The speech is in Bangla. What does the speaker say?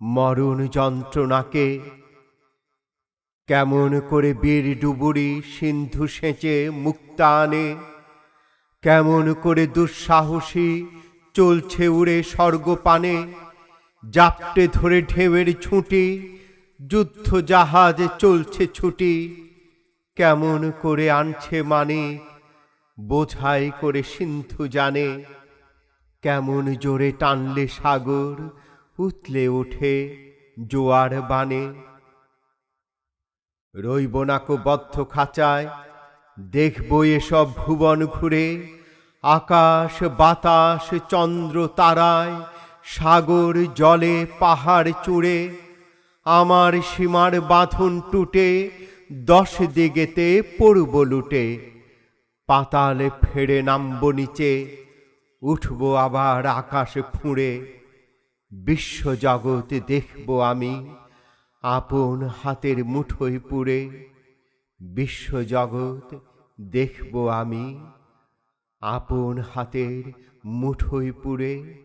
মরণ যন্ত্রণাকে কেমন করে বীর ডুবুরি সিন্ধু সেঁচে মুক্তা আনে কেমন করে দুঃসাহসী চলছে উড়ে স্বর্গপানে, জাপটে ধরে ঢেউয়ের ছুটি, যুদ্ধ জাহাজ চলছে ছুটি, কেমন করে আনছে মানে বোঝাই করে সিন্ধু জানে, কেমন জোরে টানলে সাগর উতলে ওঠে জোয়ার বানে। রইব নাকো বদ্ধ খাঁচায়, দেখব এসব ভুবন ঘুরে। আকাশ, বাতাস, চন্দ্র তারায়, সাগর জলে পাহাড় চূড়ে। আমার সীমার বাঁধন টুটে, দশ দিগেতে পড়ব লুটে। পাতালে ফেড়ে নামব নিচে, উঠব আবার আকাশ ফুঁড়ে। বিশ্বজগৎ দেখব আমি আপন হাতের মুঠোয় পুড়ে। বিশ্বজগৎ দেখব আমি আপন হাতের মুঠোয় পুড়ে।